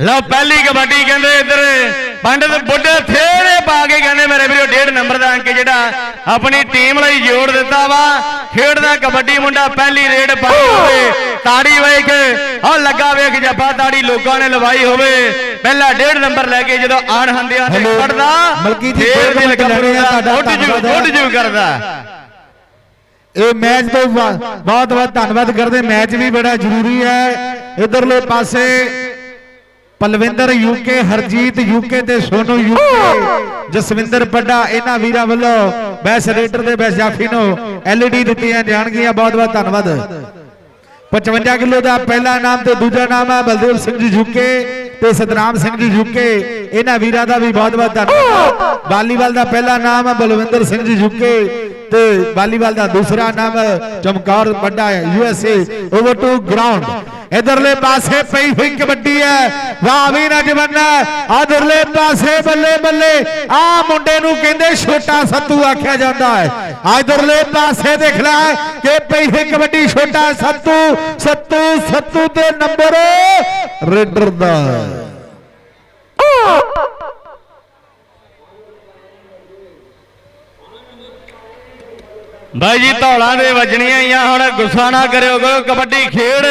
ਲਓ ਪਹਿਲੀ ਕਬੱਡੀ ਕਹਿੰਦੇ ਇੱਧਰ। ਪੰਡਤ ਬੁੱਢੇ ਥੇੜੇ ਪਾ ਕੇ ਕਹਿੰਦੇ ਮੇਰੇ ਵੀਰੋ ਡੇਢ ਨੰਬਰ ਦਾ ਅੰਕ ਜਿਹੜਾ ਆਪਣੀ ਟੀਮ ਲਈ ਜੋੜ ਦਿੱਤਾ ਵਾ। ਖੇਡਦਾ ਕਬੱਡੀ ਮੁੰਡਾ ਪਹਿਲੀ ਰੇਡ ਪਾਈ ਹੋਵੇ। ਤਾੜੀ ਵੇਖ ਉਹ ਲੱਗਾ ਵੇਖ ਜੱਫਾ ਤਾੜੀ ਲੋਕਾਂ ਨੇ ਲਵਾਈ ਹੋਵੇ। ਪਹਿਲਾ ਡੇਢ ਨੰਬਰ ਲੈ ਕੇ ਜਦੋਂ ਆਣ ਹੰਦਿਆਂ ਤੇ ਹੈਲੋ, ਪੜਦਾ ਮਲਕੀ ਜੀ, ਫੇਰ ਦਿਲ ਆ, ਗੱਭਰੂ ਦਾ ਉੱਡ ਜੂ। ਉੱਡ ਜੂ ਕਰਦਾ। ਇਹ ਮੈਚ ਤੋਂ ਬਹੁਤ ਬਹੁਤ ਧੰਨਵਾਦ ਕਰਦੇ। ਮੈਚ ਵੀ ਬੜਾ ਜ਼ਰੂਰੀ ਹੈ। ਇਧਰਲੇ ਪਾਸੇ ਪਲਵਿੰਦਰ ਯੂਕੇ, ਹਰਜੀਤ ਯੂਕੇ ਤੇ ਸੋਨੂ ਯੂਕੇ। ਜਸਵਿੰਦਰ ਪੱਡਾ, ਇਹਨਾਂ ਵੀਰਾਂ ਵੱਲੋਂ ਬੈਸ ਰੇਡਰ ਦੇ ਬੈਸ ਜਾਫੀ ਨੂੰ ਐਲਈਡੀ ਦਿੱਤੀਆਂ ਜਾਣਗੀਆਂ। ਬਹੁਤ ਬਹੁਤ ਧੰਨਵਾਦ। 55 ਕਿਲੋ ਦਾ ਪਹਿਲਾ ਨਾਮ ਤੇ ਦੂਜਾ ਨਾਮ ਹੈ ਬਲਦੇਵ ਸਿੰਘ ਜੀ ਯੂਕੇ ਤੇ ਸਤਨਾਮ ਸਿੰਘ ਜੀ ਯੂਕੇ। ਇਹਨਾਂ ਵੀਰਾਂ ਦਾ ਵੀ ਬਹੁਤ ਬਹੁਤ ਧੰਨਵਾਦ। ਵਾਲੀਵਾਲ ਦਾ ਪਹਿਲਾ ਨਾਮ ਹੈ ਬਲਵਿੰਦਰ ਸਿੰਘ ਜੀ ਯੂਕੇ ਤੇ ਵਾਲੀਬਾਲ ਦਾ ਦੂਸਰਾ ਨਾਮ ਹੈ ਚਮਕੌਰ ਵੱਡਾ ਹੈ ਯੂਐਸਏ ਓਵਰ ਟੂ ਗਰਾਊਂਡ। ਇਧਰਲੇ ਪਾਸੇ ਪਈ ਹੋਈ ਕਬੱਡੀ ਹੈ। ਵਾਹ ਵੀ ਨਜਵੰਨਾ ਇਧਰਲੇ ਪਾਸੇ ਬੱਲੇ ਬੱਲੇ। ਆ ਮੁੰਡੇ ਨੂੰ ਕਹਿੰਦੇ ਛੋਟਾ ਸੱਤੂ ਆਖਿਆ ਜਾਂਦਾ ਹੈ। ਇਧਰਲੇ ਪਾਸੇ ਦੇਖ ਲੈ ਕਿ ਪਈ ਹੋਈ ਕਬੱਡੀ ਛੋਟਾ ਸੱਤੂ। ਸੱਤੂ ਸੱਤੂ ਤੇ ਨੰਬਰ ਰੇਡਰ ਦਾ। ਬਾਈ ਜੀ, ਧੌਲਾਂ ਦੇ ਵੱਜਣੀਆਂ ਹੀ ਆ, ਹੁਣ ਗੁੱਸਾ ਨਾ ਕਰਿਓ ਕਰੋ, ਕਬੱਡੀ ਖੇਡ।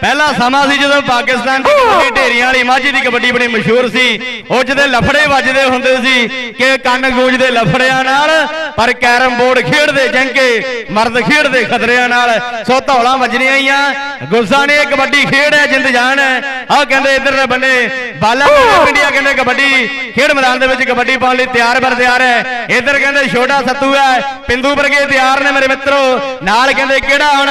ਪਹਿਲਾ ਸਮਾਂ ਸੀ ਜਦੋਂ ਪਾਕਿਸਤਾਨ ਦੀ ਕਬੱਡੀ ਢੇਰੀਆਂ ਵਾਲੀ ਮਾਝੀ ਦੀ ਕਬੱਡੀ ਬੜੀ ਮਸ਼ਹੂਰ ਸੀ। ਉਹ ਜਿਹਦੇ ਲਫੜੇ ਵੱਜਦੇ ਹੁੰਦੇ ਸੀ ਕਿ ਕੰਨ ਗੂੰਜਦੇ ਲਫੜਿਆਂ ਨਾਲ, ਪਰ ਕੈਰਮ ਬੋਰਡ ਖੇਡਦੇ ਜੰਕੇ, ਮਰਦ ਖੇਡਦੇ ਖਤਰਿਆਂ ਨਾਲ। ਸੋ ਧੌਲਾਂ ਵੱਜਣੀਆਂ ਹੀ ਆ। ਗੁੱਸਾ ਨੇ ਕਬੱਡੀ ਖੇਡ ਹੈ, ਜਿੰਦ ਜਾਨ ਹੈ। ਆਹ ਕਹਿੰਦੇ ਇੱਧਰ ਦੇ ਬੰਦੇ, ਬਾਲਾ ਇੰਡੀਆ ਕਹਿੰਦੇ ਕਬੱਡੀ ਖੇਡ ਮੈਦਾਨ ਦੇ ਵਿੱਚ ਕਬੱਡੀ ਪਾਉਣ ਲਈ ਤਿਆਰ ਬਰ ਤਿਆਰ ਹੈ। ਇੱਧਰ ਕਹਿੰਦੇ ਛੋਟਾ ਸੱਤੂ ਹੈ, ਪਿੰਦੂ ਵਰਗੇ ਤਿਆਰ ਨੇ ਮੇਰੇ ਮਿੱਤਰੋ। ਨਾਲ ਕਹਿੰਦੇ ਕਿਹੜਾ ਹੁਣ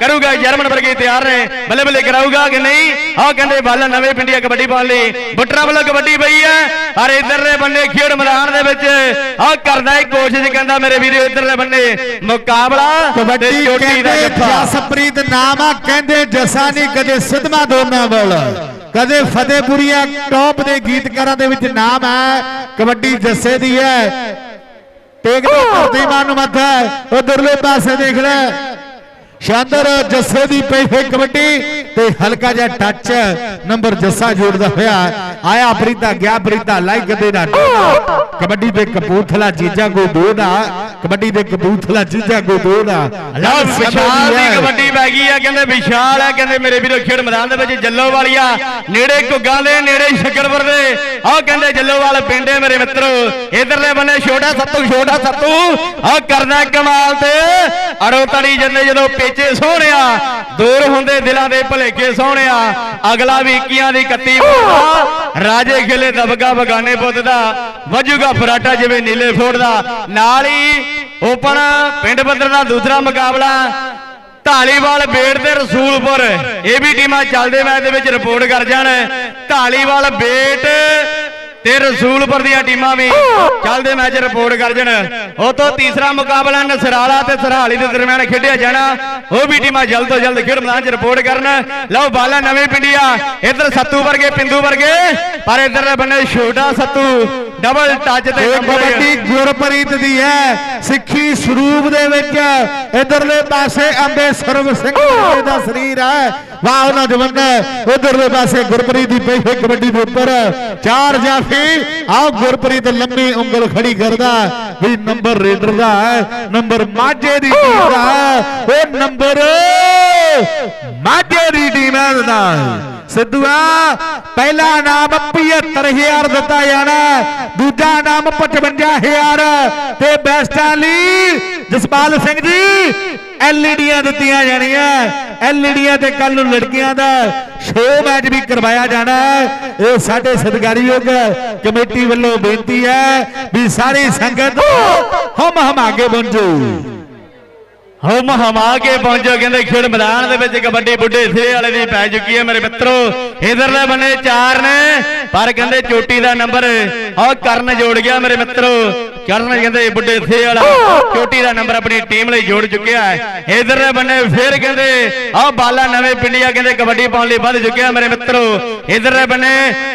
ਕਰੂਗਾ ਜਰਮਨ ਵਰਗੇ ਤਿਆਰ ਨੇ। ਬੱਲੇ ਬੱਲੇ ਕਰਾਊਗਾ ਕਿ ਨਹੀਂ? ਆਹ ਕਹਿੰਦੇ ਬਾਲਾ ਨਵੇਂ ਪਿੰਡੀਆ ਕਬੱਡੀ ਪਾਉਣ ਲਈ। ਬੁੱਟਰਾ ਵੱਲੋਂ ਕਬੱਡੀ ਪਈ ਹੈ। ਪਰ ਇੱਧਰਲੇ ਬੰਨੇ ਖੇਡ ਮੈਦਾਨ ਦੇ ਵਿੱਚ ਆਹ ਕਰਦਾ ਹੈ ਕੋਸ਼ਿਸ਼ ਕਹਿੰਦਾ ਮੇਰੇ ਵੀਰੋ ਇੱਧਰਲੇ ਬੰਨੇ ਮੁਕਾਬਲਾ ਕਬੱਡੀ ਕਹਿੰਦੇ ਜਸਪ੍ਰੀਤ ਨਾਮ ਆ ਕਹਿੰਦੇ ਜਸਾ ਨਹੀਂ ਕਦੇ ਸਿਧਮਾ ਦੋਨਾਂ ਵੱਲ। ਕਦੇ ਫਤਿਹਪੁਰੀਆ ਟੌਪ ਦੇ ਗੀਤਕਾਰਾਂ ਦੇ ਵਿੱਚ ਨਾਮ ਹੈ। ਕਬੱਡੀ ਜੱਸੇ ਦੀ ਹੈ। ਟੇਕਦਾ ਧਰਤੀ ਮਾਨ ਨੂੰ ਮੱਥਾ ਉਧਰਲੇ ਪਾਸੇ ਦੇਖ ਲੈ। ਸ਼ਾਨਦਾਰ ਜੱਸੇ ਦੀ ਪਈ ਹੋਈ ਕਬੱਡੀ ਤੇ ਹਲਕਾ ਜਿਹਾ ਟੱਚ ਨੰਬਰ ਜੱਸਾ ਜੋੜਦਾ ਹੋਇਆ ਆਇਆ ਪ੍ਰੀਤਾ ਗਿਆ ਪ੍ਰੀਤਾ ਲਾਈਕ ਦੇ ਨਾਲ। ਕਬੱਡੀ ਦੇ ਕਪੂਰਥਲਾ ਜੀਜਾ ਕੋ ਦੋ ਦਾ। ਕਬੱਡੀ ਦੇ ਕਪੂਰਥਲਾ ਜੀਜਾ ਕੋ ਦੋ ਦਾ ਲਓ ਵਿਸ਼ਾਲ ਦੀ ਕਬੱਡੀ ਪੈ ਗਈ ਆ ਕਹਿੰਦੇ ਵਿਸ਼ਾਲ ਹੈ ਕਹਿੰਦੇ ਮੇਰੇ ਵੀਰੋ ਖੇਡ ਮੈਦਾਨ ਦੇ ਵਿੱਚ ਜੱਲੋ ਵਾਲੀਆ ਨੇੜੇ ਘੁੱਗਾਂ ਦੇ ਨੇੜੇ ਸ਼ਕਰਪੁਰ ਦੇ। ਆਹ ਕਹਿੰਦੇ ਜੱਲੋਵਾਲ ਪਿੰਡੇ ਮੇਰੇ ਮਿੱਤਰੋ। ਇਧਰਲੇ ਬੰਨੇ ਛੋਟਾ ਸੱਤੂ ਛੋਟਾ ਸੱਤੂ। ਆਹ ਕਰਦਾ ਕਮਾਲ ਤੇ। ਅੜੋ ਤੜੀ ਜੰਨੇ ਜਦੋਂ ਪੇਚੇ ਸੋਹਣਿਆ ਦੂਰ ਹੁੰਦੇ ਦਿਲਾਂ ਦੇ ਭਲੇਖੇ ਸੋਹਣਿਆ। ਅਗਲਾ ਵੀ 21 ਦੀ 31 ਬੋਲਦਾ ਰਾਜੇ ਖੇਲੇ ਦਬਗਾ ਬਗਾਨੇ ਪੁੱਤ ਦਾ ਵਜੂਗਾ ਫਰਾਟਾ ਜਿਵੇਂ ਨੀਲੇ ਫੋੜ ਦਾ ਨਾਲ ਹੀ ਓਪਨ ਪਿੰਡ ਪੱਧਰ ਦਾ ਦੂਸਰਾ ਮੁਕਾਬਲਾ ਢਾਲੀਵਾਲ ਬੇੜ ਤੇ ਰਸੂਲਪੁਰ। ਇਹ ਵੀ ਟੀਮਾਂ ਚੱਲਦੇ ਮੈਚ ਦੇ ਵਿੱਚ ਰਿਪੋਰਟ ਕਰ ਜਾਣ। ਢਾਲੀਵਾਲ ਬੇਟ ਤੇ ਰਸੂਲਪੁਰ ਦੀਆਂ ਟੀਮਾਂ ਵੀ ਚੱਲਦੇ ਮੈਚ ਰਿਪੋਰਟ ਕਰ ਜਾਣ। ਉਹ ਤੋਂ ਤੀਸਰਾ ਮੁਕਾਬਲਾ ਨਸਰਾਲਾ ਤੇ ਸਰਹਾਲੀ ਦੇ ਦਰਮਿਆਨ ਖੇਡਿਆ ਜਾਣਾ। ਉਹ ਵੀ ਟੀਮਾਂ ਜਲਦ ਤੋਂ ਜਲਦ ਖੇਡ ਮੈਦਾਨ 'ਚ ਰਿਪੋਰਟ ਕਰਨ। ਲਓ ਬਾਲਾ ਨਵੇਂ ਪਿੰਡੀਆ। ਇੱਧਰ ਸੱਤੂ ਵਰਗੇ, ਪਿੰਦੂ ਵਰਗੇ। ਪਰ ਇੱਧਰ ਦੇ ਬੰਨੇ ਛੋਟਾ ਸੱਤੂ। ਡਬਲ ਟੱਚ ਤੇ। ਕਬੱਡੀ ਗੁਰਪ੍ਰੀਤ ਦੀ ਹੈ ਸਿੱਖੀ ਸਰੂਪ ਦੇ ਵਿੱਚ। ਇਧਰਲੇ ਪਾਸੇ ਅੰਬੇ ਸਰਵ ਸਿੰਘ ਦਾ ਸਰੀਰ ਹੈ। ਵਾਹ ਉਹਨਾਂ ਜਵੰਦਾ ਉਧਰਲੇ ਪਾਸੇ ਗੁਰਪ੍ਰੀਤ ਦੀ ਪਈ ਹੋਈ ਕਬੱਡੀ ਦੇ ਉੱਪਰ। ਚਾਰ ਜਾਫੀ। ਆਹ ਗੁਰਪ੍ਰੀਤ ਲੰਮੀ ਉਂਗਲ ਖੜੀ ਕਰਦਾ ਵੀ ਨੰਬਰ ਰੇਡਰ ਦਾ ਹੈ। ਨੰਬਰ ਮਾਝੇ ਦੀ ਟੀਮ ਦਾ ਹੈ। ਉਹ ਨੰਬਰ ਮਾਝੇ ਦੀ ਟੀਮ ਹੈ ਦਾ ਸਿੱਧੂਆ, ਪਹਿਲਾ ਨਾਮ 75000 ਦਿੱਤਾ ਜਾਣਾ ਦੂਜਾ ਨਾਮ 55000 ਤੇ ਬੈਸਟਾਂ ਲਈ ਜਸਪਾਲ ਸਿੰਘ ਜੀ ਐਲਈਡੀਆਂ ਦਿੱਤੀਆਂ ਜਾਣੀਆਂ ਐਲਈਡੀਆਂ ਤੇ ਕੱਲ ਨੂੰ ਲੜਕੀਆਂ ਦਾ ਸ਼ੋਅ ਮੈਚ ਵੀ ਕਰਵਾਇਆ ਜਾਣਾ ਇਹ ਸਾਡੇ ਸਤਿਕਾਰਯੋਗ ਕਮੇਟੀ ਵੱਲੋਂ ਬੇਨਤੀ ਹੈ ਵੀ ਸਾਰੀ ਸੰਗਤ ਹਮ ਹਮ ਬਣ ਪਹੁੰਚੋ ਹਮ ਹਮਾ ਕੇ ਪਹੁੰਚੋ ਕਹਿੰਦੇ ਖੇਡ ਮੈਦਾਨ ਦੇ ਵਿੱਚ ਕਬੱਡੀ ਬੁੱਢੇ ਸਿਰੇ ਵਾਲੇ ਦੀ ਪੈ ਚੁੱਕੀ ਹੈ ਮੇਰੇ ਮਿੱਤਰੋ। ਇਧਰਲੇ ਬੰਨੇ ਚਾਰ ਨੇ ਪਰ ਕਹਿੰਦੇ ਚੋਟੀ ਦਾ ਨੰਬਰ ਆਹ ਕਰਨ ਜੋੜ ਗਿਆ ਮੇਰੇ ਮਿੱਤਰੋ। ਕਰਨ ਕਹਿੰਦੇ, ਬੁੱਢੇ ਸਿਰੇ ਵਾਲਾ, ਚੋਟੀ ਦਾ ਨੰਬਰ ਆਪਣੀ ਟੀਮ ਲਈ ਜੋੜ ਚੁੱਕਿਆ ਹੈ। ਇਧਰਲੇ ਬੰਨੇ ਫੇਰ ਕਹਿੰਦੇ, ਆਹ ਬਾਲਾ ਨਵੇਂ ਪਿੰਡੀਆਂ ਕਹਿੰਦੇ ਕਬੱਡੀ ਪਾਉਣ ਲਈ ਵੱਧ ਚੁੱਕਿਆ ਮੇਰੇ ਮਿੱਤਰੋ। ਇਧਰਲੇ ਬੰਨੇ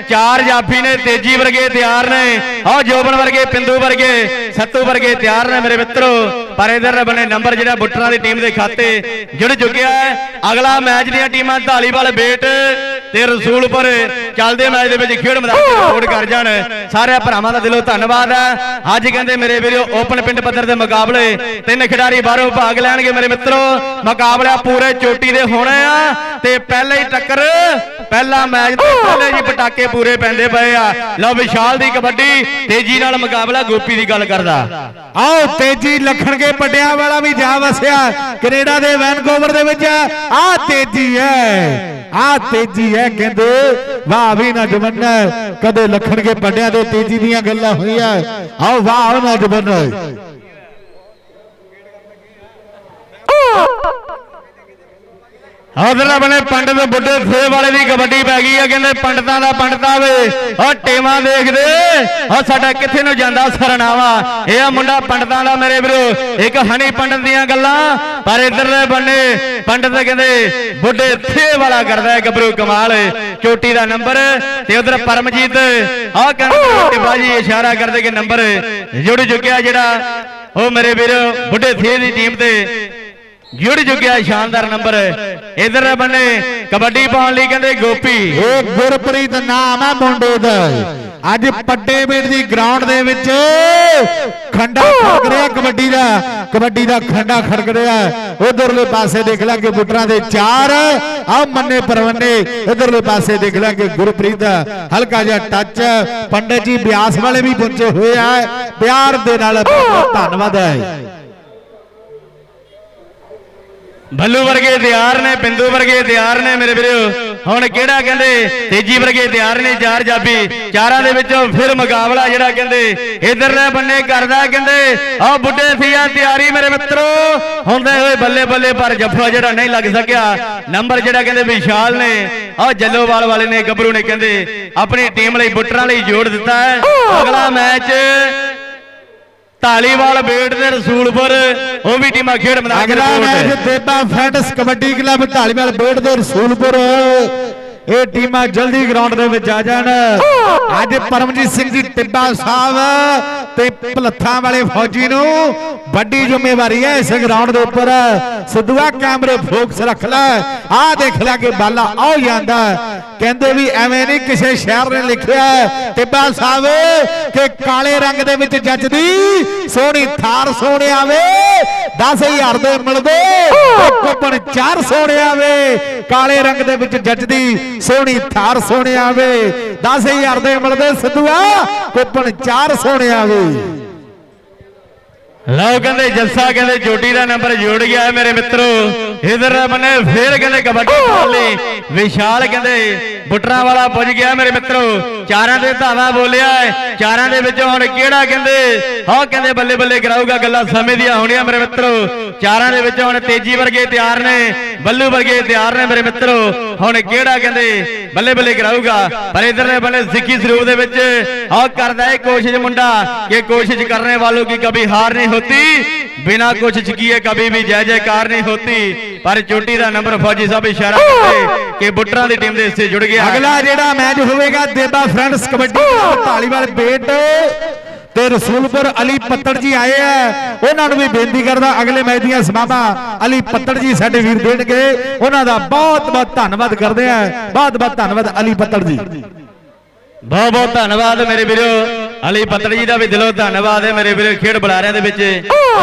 ਚਾਰ ਜਾਫੀ ਨੇ, ਤੇਜੀ ਵਰਗੇ ਤਿਆਰ ਨੇ, ਆਹ ਜੋਬਨ ਵਰਗੇ, ਪਿੰਦੂ ਵਰਗੇ, ਸੱਤੂ ਵਰਗੇ ਤਿਆਰ ਨੇ ਮੇਰੇ ਮਿੱਤਰੋ। ਪਰ ਇਧਰ ਬੰਨੇ ਨੰਬਰ ਜਿਹੜਾ ਬੁੱਟਰਾਂ ਦੀ ਟੀਮ ਦੇ ਖਾਤੇ ਜੁੜ ਚੁੱਕਿਆ ਹੈ। ਅਗਲਾ ਮੈਚ ਦੀਆਂ ਟੀਮਾਂ ਢਾਲੀਵਾਲ ਬੇਟ ਤੇ ਰਸੂਲਪੁਰ ਚੱਲਦੇ ਮੈਚ ਦੇ ਵਿੱਚ ਖੇਡ ਮੈਦਾਨ ਤੇ ਰਿਪੋਰਟ ਕਰ ਜਾਣ। ਸਾਰੇ ਭਰਾਵਾਂ ਦਾ ਦਿਲੋਂ ਧੰਨਵਾਦ ਹੈ। ਅੱਜ ਕਹਿੰਦੇ ਮੇਰੇ ਵੀਰੋ ਓਪਨ ਪਿੰਡ ਪੱਧਰ ਦੇ ਮੁਕਾਬਲੇ ਤਿੰਨ ਖਿਡਾਰੀ ਬਾਹਰੋਂ ਭਾਗ ਲੈਣਗੇ ਮੇਰੇ ਮਿੱਤਰੋ। ਮੁਕਾਬਲਾ ਪੂਰੇ ਚੋਟੀ ਦੇ ਹੋਣੇ ਆ ਤੇ ਪਹਿਲੇ ਹੀ ਟੱਕਰ, ਪਹਿਲਾ ਮੈਚ ਦੇ ਪਹਿਲੇ ਜੀ ਪਟਾਕੇ ਪੂਰੇ ਪੈਂਦੇ ਪਏ ਆ। ਲਓ ਵਿਸ਼ਾਲ ਦੀ ਕਬੱਡੀ, ਤੇਜ਼ੀ ਨਾਲ ਮੁਕਾਬਲਾ ਗੋਪੀ ਦੀ ਗੱਲ ਕਰਦਾ। ਆਓ, ਤੇਜੀ ਲਖਣਗੇ ਪੱਡਿਆਂ ਵਾਲਾ ਵੀ ਜਾ ਵਸਿਆ। ਕੈਨੇਡਾ ਦੇ ਵੈਨਕੂਵਰ ਦੇ ਵਿੱਚ ਆ ਤੇਜੀ ਹੈ। ਆ ਤੇਜੀ ਹੈ ਕਹਿੰਦੇ, ਵਾਹ ਵੀ ਨਾ ਜਵੰਨਾ। ਕਦੇ ਲਖਣਗੇ ਪੱਡਿਆਂ ਦੇ ਤੇਜੀ ਦੀਆਂ ਗੱਲਾਂ ਹੋਈਆਂ। ਆਓ ਵਾਹ ਨਾ ਜਵੰਨਾ। ਉਧਰਲਾ ਬਣੇ ਪੰਡਤ ਬੁੱਢੇ ਥੇ ਵਾਲੇ ਦੀ ਕਬੱਡੀ ਪੈ ਗਈ ਆ, ਕਹਿੰਦੇ ਪੰਡਤਾਂ ਦਾ ਪੰਡਤਾ ਵੇ ਉਹ ਟੇਵਾ ਦੇਖਦੇ। ਉਹ ਸਾਡਾ ਕਿੱਥੇ ਨੂੰ ਜਾਂਦਾ ਸਰਨਾਵਾ? ਇਹ ਆ ਮੁੰਡਾ ਪੰਡਤਾਂ ਦਾ ਮੇਰੇ ਵੀਰੋ, ਇੱਕ ਹਣੀ ਪੰਡਤ ਦੀਆਂ ਗੱਲਾਂ। ਪਰ ਇਧਰਲੇ ਬੰਨੇ ਪੰਡਤ ਕਹਿੰਦੇ, ਬੁੱਢੇ ਥੇ ਵਾਲਾ ਕਰਦਾ ਹੈ ਗੱਭਰੂ ਕਮਾਲ। ਚੋਟੀ ਦਾ ਨੰਬਰ ਤੇ ਉਧਰ ਪਰਮਜੀਤ, ਆਹ ਕਹਿੰਦੇ ਬਾਜੀ, ਇਸ਼ਾਰਾ ਕਰਦੇ ਕਿ ਨੰਬਰ ਜੁੜ ਚੁੱਕਿਆ ਜਿਹੜਾ ਉਹ ਮੇਰੇ ਵੀਰ, ਬੁੱਢੇ ਥੇ ਦੀ ਟੀਮ ਤੇ ਜੁੜ ਚੁੱਕਿਆ ਸ਼ਾਨਦਾਰ ਨੰਬਰ ਇਧਰ ਬੰਨੇ ਕਬੱਡੀ ਪਾਉਣ ਲਈ ਕਹਿੰਦੇ ਗੋਪੀ। ਇਹ ਗੁਰਪ੍ਰੀਤ ਨਾਮ ਹੈ ਮੁੰਡੇ ਦਾ। ਅੱਜ ਪੱਡੇ ਬੇਟ ਦੀ ਗਰਾਊਂਡ ਦੇ ਵਿੱਚ ਖੰਡਾ ਖੜਕ ਰਿਹਾ ਕਬੱਡੀ ਦਾ ਕਬੱਡੀ ਦਾ ਖੰਡਾ ਖੜਕ ਰਿਹਾ। ਉਧਰਲੇ ਪਾਸੇ ਦੇਖ ਲੈ ਕਿ ਬੁੱਟਰਾਂ ਦੇ ਚਾਰ। ਆ ਮੰਨੇ ਪਰਵੰਨੇ। ਇਧਰਲੇ ਪਾਸੇ ਦੇਖ ਲੈ ਕਿ ਗੁਰਪ੍ਰੀਤ ਹਲਕਾ ਜਿਹਾ ਟੱਚ ਪੰਡਤ ਜੀ ਬਿਆਸ ਵਾਲੇ ਵੀ ਪਹੁੰਚੇ ਹੋਏ ਆ। ਪਿਆਰ ਦੇ ਨਾਲ ਬਹੁਤ ਧੰਨਵਾਦ ਹੈ। ਬੱਲੂ ਵਰਗੇ ਤਿਆਰ ਨੇ ਬਿੰਦੂ ਵਰਗੇ ਤਿਆਰ ਨੇ ਮੇਰੇ ਵੀਰੋ। ਹੁਣ ਕਿਹੜਾ ਕਹਿੰਦੇ? ਤੇਜੀ ਵਰਗੇ ਤਿਆਰ ਨੇ ਚਾਰ ਜਾਬੀ। ਚਾਰਾਂ ਦੇ ਵਿੱਚੋਂ ਫਿਰ ਮੁਕਾਬਲਾ ਜਿਹੜਾ ਕਹਿੰਦੇ, ਇਧਰਲੇ ਬੰਨੇ ਕਰਦਾ ਕਹਿੰਦੇ, ਆਹ ਬੁੱਢੇ ਸੀਆ ਤਿਆਰੀ ਮੇਰੇ ਮਿੱਤਰੋ। ਹੁੰਦੇ ਹੋਏ ਬੱਲੇ ਬੱਲੇ ਪਰ ਜੱਫਾ ਜਿਹੜਾ ਨਹੀਂ ਲੱਗ ਸਕਿਆ। ਨੰਬਰ ਜਿਹੜਾ ਕਹਿੰਦੇ ਵਿਸ਼ਾਲ ਨੇ, ਆਹ ਜੱਲੋਵਾਲ ਵਾਲੇ ਨੇ, ਗੱਭਰੂ ਨੇ ਕਹਿੰਦੇ, ਆਪਣੀ ਟੀਮ ਲਈ ਬੁੱਟਰਾਂ ਲਈ ਜੋੜ ਦਿੱਤਾ ਹੈ। ਅਗਲਾ ਮੈਚ ਢਾਲੀਵਾਲ ਬੇਟ ਦੇ ਰਸੂਲਪੁਰ ਉਹ ਵੀ ਟੀਮਾਂ ਖੇਡ ਮੈਦਾਨ ਅਗਲਾ। Match Deba friends kabaddi club Dhaliwal Ber ਦੇ ਰਸੂਲਪੁਰ ਇਹ ਟੀਮਾਂ ਜਲਦੀ ਗਰਾਊਂਡ ਦੇ ਵਿੱਚ ਆ ਜਾਣ। ਅੱਜ ਪਰਮਜੀਤ ਸਿੰਘ ਜੀ ਟਿੱਬਾ ਸਾਹਿਬ ਤੇ ਭਲੱਥਾਂ ਵਾਲੇ ਫੌਜੀ ਨੂੰ ਵੱਡੀ ਜ਼ਿੰਮੇਵਾਰੀ ਹੈ ਇਸ ਗਰਾਊਂਡ ਦੇ ਉੱਪਰ। ਸਿੱਧੂਆ ਕੈਮਰੇ ਫੋਕਸ ਰੱਖ ਲੈ। ਆਹ ਦੇਖ ਲੈ ਕਿ ਬਾਲਾ ਆਉ ਜਾਂਦਾ ਕਹਿੰਦੇ ਵੀ ਐਵੇਂ ਨਹੀਂ ਕਿਸੇ ਸ਼ਹਿਰ ਨੇ ਲਿਖਿਆ। ਟਿੱਬਾ ਸਾਹਿਬ ਕਿ ਕਾਲੇ ਰੰਗ ਦੇ ਵਿੱਚ ਜੱਜਦੀ ਸੋਹਣੀ ਥਾਰ ਸੋਹਣਿਆ ਵੇ 10000 ਦੇ ਮਿਲਦੇ। ਕੋਪਨ 4 ਸੋਹਣਿਆ ਵੇ ਕਾਲੇ ਰੰਗ ਦੇ ਵਿੱਚ ਜੱਜਦੀ ਸੋਹਣੀ ਥਾਰ ਸੋਹਣਿਆ ਵੇ 10000 ਦੇ ਮਿਲਦੇ ਸਿੱਧੂਆ ਕੋਪਨ 4 ਸੋਹਣਿਆ ਵੇ ਲਓ ਕਹਿੰਦੇ ਜੱਸਾ ਕਹਿੰਦੇ ਜੋਟੀ ਦਾ ਨੰਬਰ ਜੋੜ ਗਿਆ ਮੇਰੇ ਮਿੱਤਰੋ। ਇਧਰ ਬੰਨੇ, ਫੇਰ ਕਹਿੰਦੇ ਕਬੱਡੀ ਖੇਡ ਵਿਸ਼ਾਲ ਕਹਿੰਦੇ ਬੁੱਟਰਾਂ ਵਾਲਾ ਪੁੱਜ ਗਿਆ ਮੇਰੇ ਮਿੱਤਰ। ਚਾਰਾਂ ਦੇ ਧਾਵਾ ਬੋਲਿਆ ਚਾਰਾਂ ਦੇ ਵਿੱਚੋਂ ਹੁਣ ਕਿਹੜਾ ਕਹਿੰਦੇ? ਹਾਂ, ਕਹਿੰਦੇ ਬੱਲੇ ਬੱਲੇ ਕਰਾਊਗਾ ਗੱਲਾਂ ਸਮੇਂ ਦੀਆਂ ਹੋਣੀਆਂ ਮੇਰੇ ਮਿੱਤਰ। ਚਾਰਾਂ ਦੇ ਵਿੱਚੋਂ ਹੁਣ ਤੇਜੀ ਵਰਗੇ ਤਿਆਰ ਨੇ। ਬੱਲੂ ਵਰਗੇ ਤਿਆਰ ਨੇ ਮੇਰੇ ਮਿੱਤਰ। ਹੁਣ ਕਿਹੜਾ ਕਹਿੰਦੇ? ਬੱਲੇ ਬੱਲੇ ਕਰਾਊਗਾ। ਪਰ ਇਧਰਲੇ ਬੱਲੇ ਸਿੱਖੀ ਸਰੂਪ ਦੇ ਵਿੱਚ, ਹਾਂ, ਕਰਦਾ ਹੈ ਕੋਸ਼ਿਸ਼ ਮੁੰਡਾ। ਕਿ ਕੋਸ਼ਿਸ਼ ਕਰਨੇ ਵਾਲੋ ਕੀ ਕਭੀ ਹਾਰ ਨਹੀਂ ਹੁੰਦੀ। बिना कोशिश किए कभी भी जय जयकार नहीं होती पर चोटी ਦਾ ਨੰਬਰ ਫੌਜੀ ਸਾਹਿਬ ਇਸ਼ਾਰਾ ਕਰਦੇ ਕਿ ਬੁੱਟਰਾਂ ਦੀ ਟੀਮ ਦੇ ਹਿੱਸੇ ਜੁੜ ਗਿਆ ਅਗਲਾ ਜਿਹੜਾ ਮੈਚ ਹੋਵੇਗਾ ਦੇਬਾ ਫਰੈਂਡਸ ਕਬੱਡੀ ਕਲੱਬ ਢਾਲੀਵਾਲ ਬੇਟ ਤੇ ਰਸੂਲਪੁਰ ਅਲੀ ਪੱਤੜ ਜੀ ਆਏ ਆ ਉਹਨਾਂ ਨੂੰ ਵੀ ਬੇਨਤੀ ਕਰਦਾ ਅਗਲੇ ਮੈਚ ਦੀਆਂ ਸਮਾਵਾਂ ਅਲੀ ਪੱਤੜ ਜੀ ਸਾਡੇ ਵੀਰ ਦੇਣਗੇ ਉਹਨਾਂ ਦਾ ਬਹੁਤ ਬਹੁਤ ਧੰਨਵਾਦ ਕਰਦੇ ਆ ਬਹੁਤ ਬਹੁਤ ਧੰਨਵਾਦ ਅਲੀ ਪੱਤੜ ਜੀ ਬਹੁਤ ਬਹੁਤ ਧੰਨਵਾਦ ਮੇਰੇ ਵੀਰੋ ਅਲੀ ਪੱਤੜ ਜੀ ਦਾ ਵੀ ਦਿਲੋਂ ਧੰਨਵਾਦ ਹੈ ਮੇਰੇ ਵੀਰੋ, ਖੇਡ ਬੁਲਾਰਿਆਂ ਦੇ ਵਿੱਚ।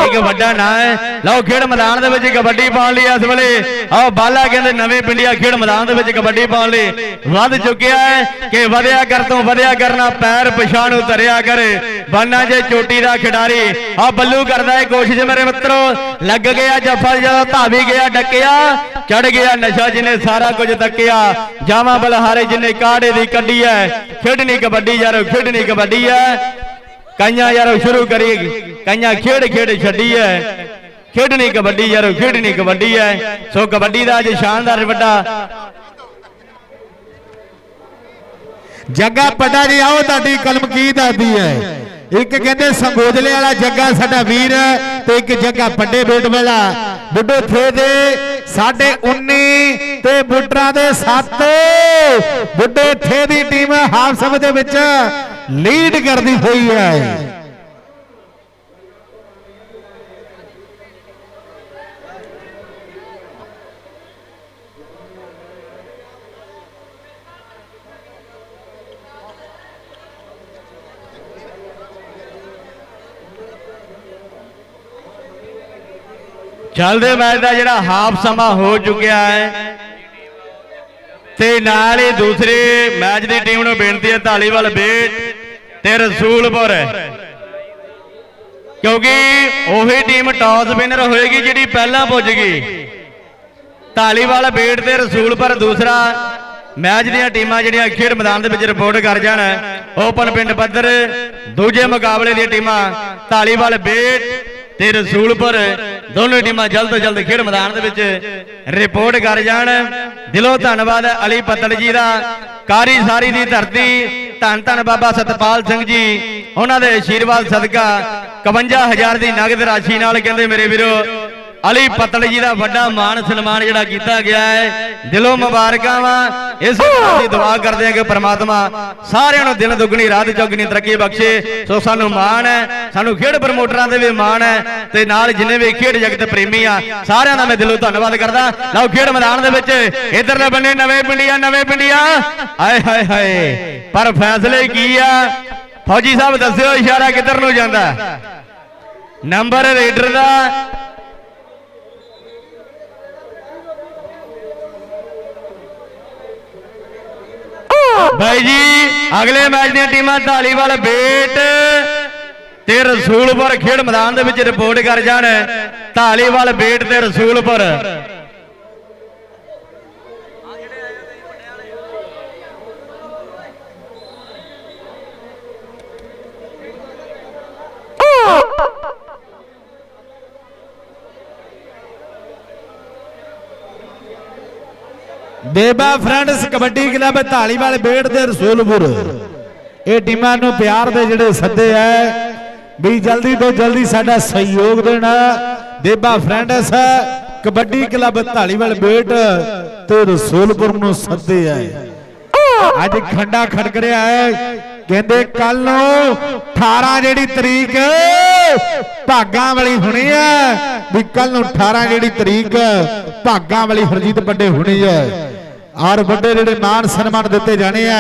ਇੱਕ ਵੱਡਾ ਨਾਂ ਹੈ। ਲਓ, ਖੇਡ ਮੈਦਾਨ ਦੇ ਵਿੱਚ ਕਬੱਡੀ ਪਾਉਣ ਲਈ ਇਸ ਵੇਲੇ। ਆਓ, ਬਾਲਾ ਕਹਿੰਦੇ ਨਵੇਂ ਪਿੰਡੀਆ ਖੇਡ ਮੈਦਾਨ ਦੇ ਵਿੱਚ ਕਬੱਡੀ ਪਾਉਣ ਲਈ। ਵੱਧ ਚੁੱਕਿਆ ਹੈ ਕਿ ਵਧਿਆ ਕਰ ਤੋਂ ਵਧਿਆ ਕਰਨਾ, ਪੈਰ ਪਛਾਣੂ ਤਰਿਆ ਕਰ। ਬਾਨਾ ਜੇ ਚੋਟੀ ਦਾ ਖਿਡਾਰੀ। ਆ ਬੱਲੂ ਕਰਦਾ ਹੈ ਕੋਸ਼ਿਸ਼ ਮੇਰੇ ਮਿੱਤਰੋ। ਲੱਗ ਗਿਆ ਜੱਫਾ, ਜਦੋਂ ਧਾਵੀ ਗਿਆ, ਡੱਕਿਆ। ਚੜ ਗਿਆ ਨਸ਼ਾ ਜਿਹਨੇ ਸਾਰਾ ਕੁਝ ਤੱਕਿਆ। ਜਾਵਾਂ ਬਲਹਾਰੇ ਜਿਹਨੇ ਕਾੜੇ ਦੀ ਕੱਢੀ ਹੈ। ਖੇਡਣੀ ਕਬੱਡੀ ਯਾਰੋ, ਖੇਡਣੀ ਕਬੱਡੀ ਹੈ। ਕਈਆਂ ਯਾਰੋ ਸ਼ੁਰੂ ਕਰੀ, ਕਈਆਂ ਖੇਡ ਖੇਡ ਛੱਡੀ ਹੈ ਖੇਡਣੀ ਕਬੱਡੀ ਯਾਰੋ, ਖੇਡਣੀ ਕਬੱਡੀ ਹੈ ਸੋ ਕਬੱਡੀ ਦਾ ਅੱਜ ਸ਼ਾਨਦਾਰ ਵੱਡਾ ਜੱਗਾ ਪਟਾ ਜੀ, ਆਓ ਤੁਹਾਡੀ ਕਲਮ ਕੀ ਦੱਸਦੀ ਹੈ ਇੱਕ ਕਹਿੰਦੇ ਸੰਗੋਜਲੇ ਵਾਲਾ ਜੱਗਾ ਸਾਡਾ ਵੀਰ ਹੈ ਤੇ ਇੱਕ ਜੱਗਾ ਵੱਡੇ ਬੇਟ ਵਾਲਾ। ਬੁੱਢੋ ਥੇ ਦੇ ਸਾਡੇ 19 ਤੇ ਬੁੱਟਰਾਂ ਦੇ 7 ਬੁੱਢੇ ਥੇ ਦੀ ਟੀਮ ਹਾਫ ਸਭ ਦੇ ਵਿੱਚ ਲੀਡ ਕਰਦੀ ਪਈ ਹੈ। ਚੱਲਦੇ ਮੈਚ ਦਾ ਜਿਹੜਾ ਹਾਫ ਸਮਾਂ ਹੋ ਚੁੱਕਿਆ ਹੈ ਤੇ ਨਾਲ ਹੀ ਦੂਸਰੇ ਮੈਚ ਦੀ ਟੀਮ ਨੂੰ ਬੇਨਤੀ ਹੈ ਢਾਲੀਵਾਲ ਬੇਟ ਤੇ ਰਸੂਲਪੁਰ ਕਿਉਂਕਿ ਉਹੀ ਟੀਮ ਟਾਸ ਵਿਨਰ ਹੋਏਗੀ ਜਿਹੜੀ ਪਹਿਲਾਂ ਪੁੱਜ ਗਈ। ਢਾਲੀਵਾਲ ਬੇਟ ਤੇ ਰਸੂਲਪੁਰ ਦੂਸਰਾ ਮੈਚ ਦੀਆਂ ਟੀਮਾਂ ਜਿਹੜੀਆਂ ਖੇਡ ਮੈਦਾਨ ਦੇ ਵਿੱਚ ਰਿਪੋਰਟ ਕਰ ਜਾਣ। ਓਪਨ ਪਿੰਡ ਪੱਧਰ, ਦੂਜੇ ਮੁਕਾਬਲੇ ਦੀਆਂ ਟੀਮਾਂ ਢਾਲੀਵਾਲ ਬੇਟ ਤੇ ਰਸੂਲਪੁਰ ਦੋਨੋਂ ਟੀਮਾਂ ਜਲਦ ਤੋਂ ਜਲਦ ਖੇਡ ਮੈਦਾਨ ਦੇ ਵਿੱਚ ਰਿਪੋਰਟ ਕਰ ਜਾਣ। ਦਿਲੋਂ ਧੰਨਵਾਦ ਅਲੀ ਪਤਲ ਜੀ ਦਾ। ਕਾਰੀ ਸਾਰੀ ਦੀ ਧਰਤੀ ਧੰਨ ਧੰਨ ਬਾਬਾ ਸਤਪਾਲ ਸਿੰਘ ਜੀ। ਉਹਨਾਂ ਦੇ ਆਸ਼ੀਰਵਾਦ ਸਦਕਾ 51000 ਦੀ ਨਗਦ ਰਾਸ਼ੀ ਨਾਲ ਕਹਿੰਦੇ ਮੇਰੇ ਵੀਰੋ ਅਲੀ ਪਤਲ ਜੀ ਦਾ ਵੱਡਾ ਮਾਣ ਸਨਮਾਨ ਜਿਹੜਾ ਕੀਤਾ ਗਿਆ ਹੈ। ਦਿਲੋਂ ਮੁਬਾਰਕਾਂ ਵਾ। ਇਸ ਦੀ ਦੁਆ ਕਰਦੇ ਹਾਂ ਕਿ ਪ੍ਰਮਾਤਮਾ ਸਾਰਿਆਂ ਨੂੰ ਦਿਨ ਦੁੱਗਣੀ, ਰਾਤ ਚੌਗਣੀ ਤਰੱਕੀ ਬਖਸ਼ੇ। ਸੋ ਸਾਨੂੰ ਮਾਣ ਹੈ। ਸਾਨੂੰ ਖੇਡ ਪ੍ਰਮੋਟਰਾਂ ਦੇ ਵੀ ਮਾਣ ਹੈ ਤੇ ਨਾਲ ਜਿੰਨੇ ਵੀ ਖੇਡ ਜਗਤ ਪ੍ਰੇਮੀ ਆ, ਸਾਰਿਆਂ ਦਾ ਮੈਂ ਦਿਲੋਂ ਧੰਨਵਾਦ ਕਰਦਾ। ਲਓ ਖੇਡ ਮੈਦਾਨ ਦੇ ਵਿੱਚ ਇਧਰਲੇ ਬੰਨੇ ਨਵੇਂ ਪਿੰਡੀਆਂ ਨਵੇਂ ਪਿੰਡੀਆਂ। ਆਏ ਹਾਏ ਹਾਏ। ਪਰ ਫੈਸਲੇ ਕੀ ਆ? ਫੌਜੀ ਸਾਹਿਬ ਦੱਸਿਓ, ਇਸ਼ਾਰਾ ਕਿੱਧਰ ਨੂੰ ਜਾਂਦਾ? ਨੰਬਰ ਰੇਡਰ ਦਾ ਬਾਈ ਜੀ, ਅਗਲੇ ਮੈਚ ਦੀਆਂ ਟੀਮਾਂ ਢਾਲੀਵਾਲ ਬੇਟ ਤੇ ਰਸੂਲਪੁਰ ਖੇਡ ਮੈਦਾਨ ਦੇ ਵਿੱਚ ਰਿਪੋਰਟ ਕਰ ਜਾਣ। ਢਾਲੀਵਾਲ ਬੇਟ ਤੇ ਰਸੂਲਪੁਰ। ਬੇਬਾ ਫਰੈਂਡਸ ਕਬੱਡੀ ਕਲੱਬ ਢਾਲੀਵਾਲ ਬੇੜ ਦੇ ਰਸੂਲਪੁਰ। ਇਹ ਟੀਮਾਂ ਨੂੰ ਪਿਆਰ ਦੇ ਜਿਹੜੇ ਸੱਦੇ ਐ ਵੀ ਜਲਦੀ ਤੋਂ ਜਲਦੀ ਸਾਡਾ ਸਹਿਯੋਗ ਦੇਣਾ। ਬੇਬਾ ਫਰੈਂਡਸ, ਕਬੱਡੀ ਕਲੱਬ ਢਾਲੀਵਾਲ ਬੇੜ ਤੇ ਰਸੂਲਪੁਰ ਨੂੰ ਸੱਦੇ ਐ ਅੱਜ ਖੰਡਾ ਖੜਕ ਰਿਹਾ ਹੈ। ਕਹਿੰਦੇ ਕੱਲ ਨੂੰ 18 ਜਿਹੜੀ ਤਰੀਕ ਭਾਗਾਂ ਵਾਲੀ ਹੋਣੀ ਹੈ ਵੀ ਕੱਲ ਨੂੰ 18 ਜਿਹੜੀ ਤਰੀਕ ਭਾਗਾਂ ਵਾਲੀ ਹਰਜੀਤ ਵੱਡੇ ਹੋਣੀ ਹੈ ਔਰ ਵੱਡੇ ਜਿਹੜੇ ਮਾਨ ਸਨਮਾਨ ਦਿੱਤੇ ਜਾਣੇ ਆ,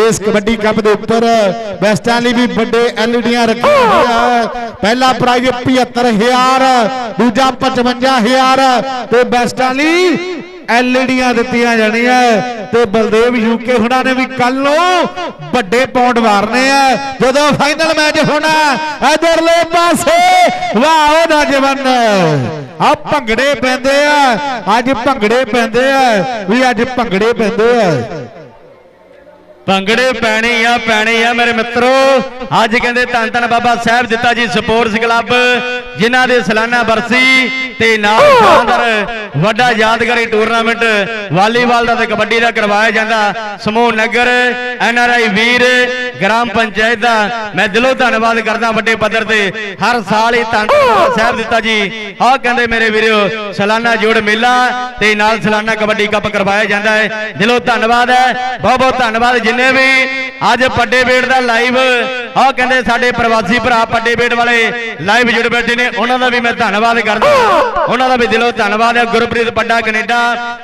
ਇਸ ਕਬੱਡੀ ਕੱਪ ਦੇ ਉੱਪਰ ਬੈਸਟਾਂ ਲਈ ਵੀ ਵੱਡੇ ਐਲਈਡੀਆਂ ਰੱਖੀਆਂ ਹੋਈਆਂ ਪਹਿਲਾ ਪ੍ਰਾਈਜ਼ 75000 ਦੂਜਾ 55000 ਤੇ ਬੈਸਟਾਂ ਲਈ ਐਲਈਡੀਆਂ ਦਿੱਤੀਆਂ ਜਾਣੀਆਂ ਤੇ ਬਲਦੇਵ ਯੂਕੇ ਹੁਣਾਂ ਨੇ ਵੀ ਕੱਲ ਨੂੰ ਵੱਡੇ ਪੌਂਡ ਮਾਰਨੇ ਆ ਜਦੋਂ ਫਾਈਨਲ ਮੈਚ ਹੋਣਾ ਇਧਰਲੇ ਪਾਸੇ। ਵਾਹ ਉਹ ਨੌਜਵਾਨ ਆ ਭੰਗੜੇ ਪੈਂਦੇ ਆ। ਅੱਜ ਭੰਗੜੇ ਪੈਂਦੇ ਆ। ਵੀ ਅੱਜ ਭੰਗੜੇ ਪੈਂਦੇ ਆ। ਭੰਗੜੇ ਪੈਣੇ ਆ ਪੈਣੇ ਆ ਮੇਰੇ ਮਿੱਤਰੋ। ਅੱਜ ਕਹਿੰਦੇ ਧੰਨ ਧੰਨ ਬਾਬਾ ਸਾਹਿਬ ਦਿੱਤਾ ਜੀ ਸਪੋਰਟਸ ਕਲੱਬ ਜਿਨ੍ਹਾਂ ਦੇ ਸਾਲਾਨਾ ਬਰਸੀ ਤੇ ਨਾਲ ਸ਼ਾਨਦਾਰ ਵੱਡਾ ਯਾਦਗਾਰੀ ਟੂਰਨਾਮੈਂਟ ਵਾਲੀਬਾਲ ਦਾ ਤੇ ਕਬੱਡੀ ਦਾ ਕਰਵਾਇਆ ਜਾਂਦਾ। ਸਮੂਹ ਨਗਰ, ਐਨ ਆਰ ਆਈ ਵੀਰ, ਗ੍ਰਾਮ ਪੰਚਾਇਤ ਦਾ। ਮੈਂ ਦਿਲੋਂ ਧੰਨਵਾਦ ਕਰਦਾ ਵੱਡੇ ਪੱਧਰ ਤੇ। ਹਰ ਸਾਲ ਹੀ ਧੰਨਵਾਦ ਸਾਹਿਬ ਦਿੱਤਾ ਜੀ। ਆਹ ਕਹਿੰਦੇ ਮੇਰੇ ਵੀਰੋ, ਸਾਲਾਨਾ ਜੋੜ ਮੇਲਾ ਤੇ ਨਾਲ ਸਾਲਾਨਾ ਕਬੱਡੀ ਕੱਪ ਕਰਵਾਇਆ ਜਾਂਦਾ ਹੈ। ਦਿਲੋਂ ਧੰਨਵਾਦ ਹੈ। ਬਹੁਤ ਬਹੁਤ ਧੰਨਵਾਦ ਜਿੰਨੇ ਵੀ ਅੱਜ ਪੱਡੇ ਬੇੜ ਦਾ ਲਾਈਵ ਆਹ ਕਹਿੰਦੇ ਸਾਡੇ ਪ੍ਰਵਾਸੀ ਭਰਾ ਪੱਡੇ ਬੇੜ ਵਾਲੇ ਲਾਈਵ ਜੁੜ ਬੈਠੇ ਨੇ। ਉਹਨਾਂ ਦਾ ਵੀ ਮੈਂ ਧੰਨਵਾਦ ਕਰਦਾ। ਉਹਨਾਂ ਦਾ ਵੀ ਦਿਲੋਂ ਧੰਨਵਾਦ ਹੈ। ਗੁਰਪ੍ਰੀਤ ਪੱਡਾ ਕੈਨੇਡਾ,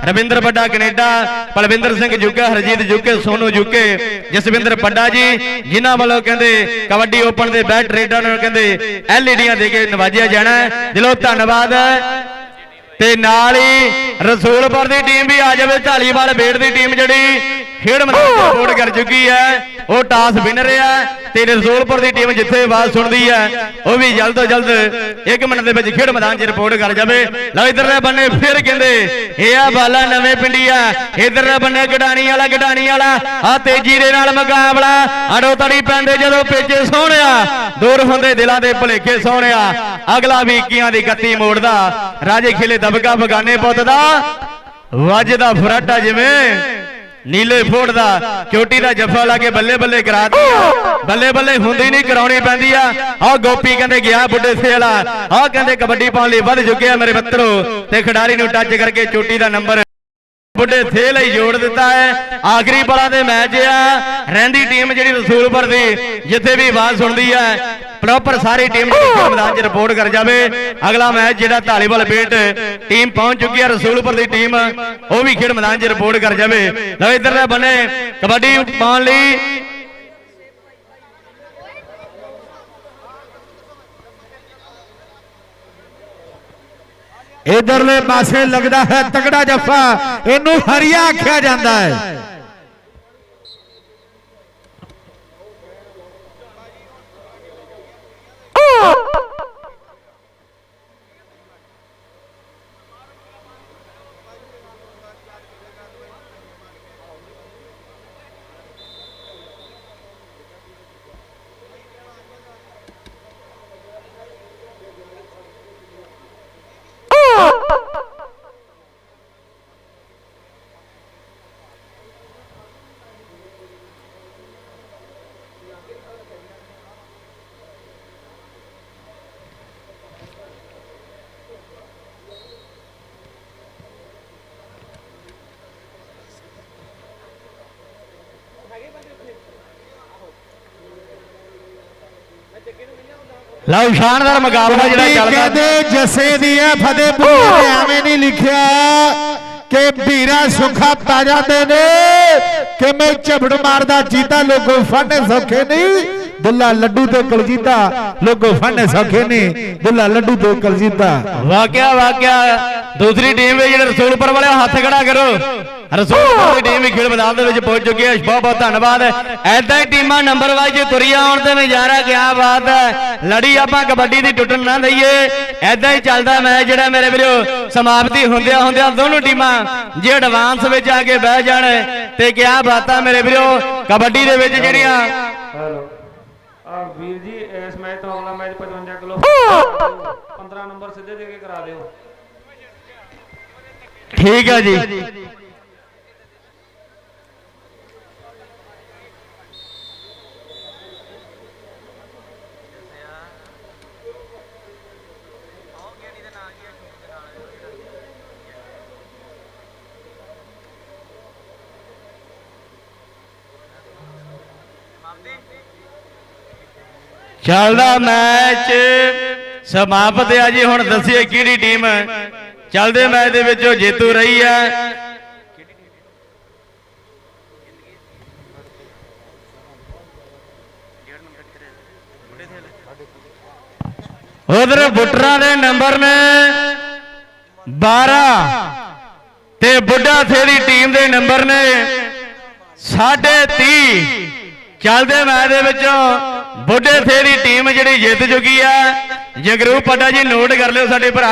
ਰਵਿੰਦਰ ਪੱਡਾ ਕੈਨੇਡਾ, ਪਲਵਿੰਦਰ ਸਿੰਘ ਜੁਕੇ ਹਰਜੀਤ ਜੁਕੇ ਸੋਨੂ ਜੁਕੇ ਜਸਵਿੰਦਰ ਪੱਡਾ ਜੀ, ਜਿਨ੍ਹਾਂ ਵੱਲੋਂ ਕਹਿੰਦੇ ਕਬੱਡੀ ਓਪਨ ਦੇ ਬੈਟ ਰੇਡਰ ਨੂੰ ਕਹਿੰਦੇ ਐਲਈਡੀਆਂ ਦੇ ਕੇ ਨਵਾਜਿਆ ਜਾਣਾ ਦਿਲੋਂ ਧੰਨਵਾਦ ਤੇ ਨਾਲ ਹੀ ਰਸੂਲਪੁਰ ਦੀ ਟੀਮ ਵੀ ਆ ਜਾਵੇ। ਢਾਲੀਵਾਲ ਬੇੜ ਦੀ ਟੀਮ ਜਿਹੜੀ ਖੇਡ ਮੈਦਾਨ ਤੇ ਰਿਪੋਰਟ ਕਰ ਚੁੱਕੀ ਹੈ। ਉਹ ਟਾਸ ਵਿਨਰ ਹੈ ਤੇ ਰਸੂਲਪੁਰ ਦੀ ਟੀਮ ਜਿੱਥੇ ਆਵਾਜ਼ ਸੁਣਦੀ ਹੈ ਉਹ ਵੀ ਜਲਦ ਤੋਂ ਜਲਦ 1 ਮਿੰਟ ਦੇ ਵਿੱਚ ਖੇਡ ਮੈਦਾਨ 'ਚ ਰਿਪੋਰਟ ਕਰ ਜਾਵੇ। ਲਓ ਇਧਰਲੇ ਬੰਨੇ ਫਿਰ ਕਹਿੰਦੇ ਇਹ ਆ ਬਾਲਾ ਨਵੇਂ ਪਿੰਡੀਆ ਇਧਰਲੇ ਬੰਨੇ ਗਡਾਣੀ ਵਾਲਾ ਗਡਾਣੀ ਵਾਲਾ। ਆ ਤੇਜੀ ਦੇ ਨਾਲ ਮੁਕਾਬਲਾ। ਅੜੋ ਤੜੀ ਪੈਂਦੇ ਜਦੋਂ ਪੇਚੇ ਸੋਹਣਿਆ। ਦੂਰ ਹੁੰਦੇ ਦਿਲਾਂ ਦੇ ਭੁਲੇਖੇ ਸੋਹਣਿਆ। ਅਗਲਾ ਵੀ 21 ਦੀ ਗੱਤੀ ਮੋੜਦਾ। ਰਾਜੇ ਖੇਲੇ ਦਬਕਾ ਬਗਾਨੇ ਪੁੱਤ ਦਾ। ਵੱਜਦਾ ਫਰਾਟਾ ਜਿਵੇਂ ਨੀਲੇ ਫੋੜ ਦਾ ਚੋਟੀ ਦਾ ਜੱਫਾ ਲਾ ਕੇ ਬੱਲੇ ਬੱਲੇ ਕਰਾਤੀ ਆ ਬੱਲੇ ਬੱਲੇ ਹੁੰਦੀ ਨਹੀਂ ਕਰਾਉਣੀ ਪੈਂਦੀ ਆ। ਆਹ ਗੋਪੀ ਕਹਿੰਦੇ ਗਿਆ ਬੁੱਢੇ ਸੇਲਾ ਆਹ ਕਹਿੰਦੇ ਕਬੱਡੀ ਪਾਉਣ ਲਈ ਵੱਧ ਚੁੱਕੇ ਆ ਮੇਰੇ ਮਿੱਤਰੋ। ਤੇ ਖਿਡਾਰੀ ਨੂੰ ਟੱਚ ਕਰਕੇ ਚੋਟੀ ਦਾ ਨੰਬਰ ਬੁੱਢੇ ਥੇ ਲਈ ਜੋੜ ਦਿੱਤਾ ਹੈ। ਆਖਰੀ ਬਲਾਂ ਦੇ ਮੈਚ ਆ। ਰਹਿੰਦੀ ਟੀਮ ਜਿਹੜੀ ਰਸੂਲਪੁਰ ਦੀ ਜਿੱਥੇ ਵੀ ਆਵਾਜ਼ ਸੁਣਦੀ ਹੈ ਪ੍ਰੋਪਰ ਸਾਰੀ ਟੀਮ ਜਿਹੜੀ ਮੈਦਾਨ 'ਚ ਰਿਪੋਰਟ ਕਰ ਜਾਵੇ। ਅਗਲਾ ਮੈਚ ਜਿਹੜਾ ਧਾਲੀਵਾਲ ਬੇਟ ਟੀਮ ਪਹੁੰਚ ਚੁੱਕੀ ਹੈ ਰਸੂਲਪੁਰ ਦੀ ਟੀਮ ਉਹ ਵੀ ਖੇਡ ਮੈਦਾਨ 'ਚ ਰਿਪੋਰਟ ਕਰ ਜਾਵੇ। ਲਓ ਇਧਰਲੇ ਬੰਨੇ ਕਬੱਡੀ ਪਾਉਣ ਲਈ। ਇਧਰਲੇ ਪਾਸੇ ਲੱਗਦਾ ਹੈ ਤਗੜਾ ਜੱਫਾ। ਇਹਨੂੰ ਹਰੀਆ ਆਖਿਆ ਜਾਂਦਾ ਹੈ। ਲਓ ਸ਼ਾਨਦਾਰ ਮੁਕਾਬਲਾ ਜਿਹੜਾ ਚੱਲਦਾ। ਕਹਿੰਦੇ ਜੱਸੇ ਦੀ ਹੈ ਫਤਿਹਪੁਰ ਨੇ ਐਵੇਂ ਨਹੀਂ ਲਿਖਿਆ ਕਿ ਵੀਰਾ ਸੁੱਖਾ ਪਾ ਜਾਂਦੇ ਨੇ ਕਿਵੇਂ ਝਬੜ ਮਾਰਦਾ ਜੀਤਾ ਲੋਗੋ ਫੜਨੇ ਸੌਖੇ ਨਹੀਂ। ਦੁੱਲਾ ਲੱਡੂ ਤੇ ਕਲਜੀਤਾ। ਲੋਗੋ ਫੜਨੇ ਸੌਖੇ ਨਹੀਂ ਦੁੱਲਾ ਲੱਡੂ ਤੇ ਕਲਜੀਤਾ। ਵਾਕਿਆ ਵਾਕਿਆ। ਦੂਸਰੀ ਟੀਮ ਵੀ ਜਿਹੜੇ ਰਸੂਲਪੁਰ ਵਾਲੇ ਹੱਥ ਖੜਾ ਕਰੋ। ਰਸੂਲਪੁਰ ਦੀ ਟੀਮ ਵੀ ਖੇਡ ਮੈਦਾਨ ਦੇ ਵਿੱਚ ਪਹੁੰਚ ਚੁੱਕੀ ਹੈ। ਬਹੁਤ ਬਹੁਤ ਧੰਨਵਾਦ। ਐਦਾਂ ਹੀ ਟੀਮਾਂ ਨੰਬਰ ਵਾਈਜ਼ ਤੁਰੀਆਂ ਆਉਣ ਤੇ ਨਜ਼ਾਰਾ ਕਿਆ ਬਾਤ ਹੈ। ਲੜੀ ਆਪਾਂ ਕਬੱਡੀ ਦੀ ਟੁੱਟਣ ਨਾ ਦਈਏ। ਐਦਾਂ ਹੀ ਚੱਲਦਾ ਮੈਚ ਜਿਹੜਾ ਮੇਰੇ ਵੀਰੋ ਸਮਾਪਤੀ ਹੁੰਦਿਆਂ ਹੁੰਦਿਆਂ ਦੋਨੋਂ ਟੀਮਾਂ ਜੇ ਐਡਵਾਂਸ ਵਿੱਚ ਆ ਕੇ ਬਹਿ ਜਾਣ ਤੇ ਕਿਆ ਬਾਤਾਂ ਮੇਰੇ ਵੀਰੋ ਕਬੱਡੀ ਦੇ ਵਿੱਚ ਜਿਹੜੀਆਂ ਹੈਲੋ। ਆ ਵੀਰ ਜੀ ਇਸ ਮੈਚ ਤੋਂ ਅਗਲਾ ਮੈਚ 55 ਕਿਲੋ 15 ਨੰਬਰ ਸਿੱਧੇ ਦੇ ਕੇ ਕਰਾ ਦਿਓ। ਠੀਕ ਹੈ ਜੀ। ਚੱਲਦਾ ਮੈਚ ਸਮਾਪਤ ਆ ਜੀ, ਹੁਣ ਦੱਸਿਏ ਕਿਹੜੀ ਟੀਮ ਚੱਲਦੇ ਮੈਚ ਦੇ ਵਿੱਚੋਂ ਜੇਤੂ ਰਹੀ ਹੈ। ਉਧਰ ਬੁੱਟਰਾਂ ਦੇ ਨੰਬਰ ਨੇ 12 ਤੇ ਬੁੱਢਾ ਥੇ ਦੀ ਟੀਮ ਦੇ ਨੰਬਰ ਨੇ 30 ਚੱਲਦੇ ਮੈਚ ਦੇ ਵਿੱਚੋਂ ਬੁੱਢੇ ਥੇ ਦੀ ਟੀਮ ਜਿਹੜੀ ਜਿੱਤ ਚੁੱਕੀ ਹੈ ਜਗਰੂਪ ਪੱਡਾ ਜੀ ਨੋਟ ਕਰ ਲਿਓ ਸਾਡੇ ਭਰਾ।